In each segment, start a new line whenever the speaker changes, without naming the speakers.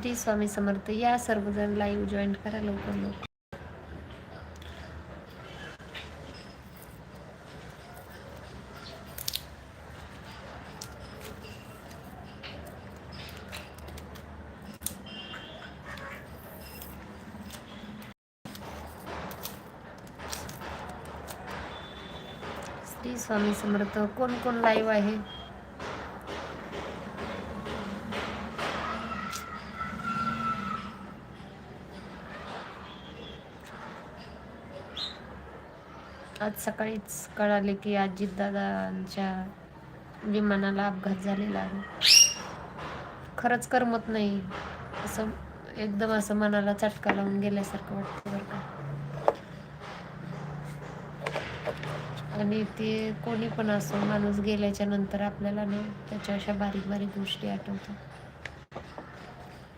श्री स्वामी समर्थ. या सर्वजण live join करा लवकर लवकर. श्री स्वामी समर्थ कोण कोण लाईव्ह आहे? आज सकाळीच कळाले की अजितदादांच्या विमानाला अपघात झालेला आहे. खरंच करमत नाही. असं एकदम असं मनाला चटका लावून गेल्यासारखं वाटतं बरं का. आणि ते कोणी पण असो माणूस गेल्याच्यानंतर आपल्याला ना त्याच्या अशा बारीक बारीक गोष्टी आठवतात.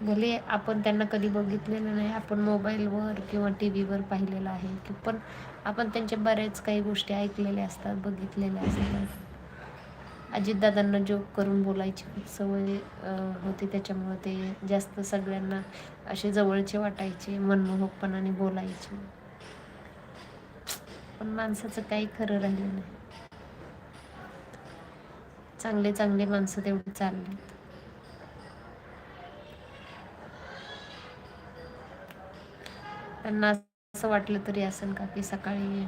भले आपण त्यांना कधी बघितलेलं नाही आपण मोबाईलवर किंवा टी व्हीवर पाहिलेलं आहे की पण आपण त्यांच्या बऱ्याच काही गोष्टी ऐकलेल्या असतात बघितलेल्या असतात. अजितदादांना जोक करून बोलायची खूप सवय होती. त्याच्यामुळे ते जास्त सगळ्यांना असे जवळचे वाटायचे मनमोहकपणाने बोलायचे. पण माणसाचं काही खरं राहिलं नाही. चांगले चांगले माणसं तेवढे चालले त्यांना असं वाटलं तरी असेल का की सकाळी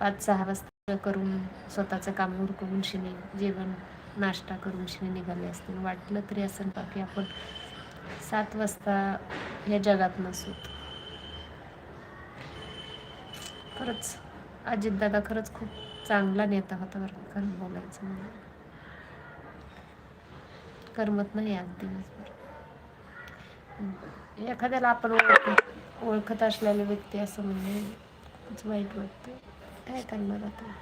पाच सहा वाजता करून स्वतःचं काम उरकवून शिने जेवण नाश्ता करून शिने निघाले असतील? वाटलं तरी असेल का की आपण सात वाजता या जगात नसू? खरंच अजितदादा खरंच खूप चांगला नेता होता बरं कारण खरं बोलायचं मला करमत नाही आज दिवसभर एखाद्याला आपण ओळख ओळखत असलेले व्यक्ती असं म्हणजे खूपच वाईट वाटतं. काय करणार आता?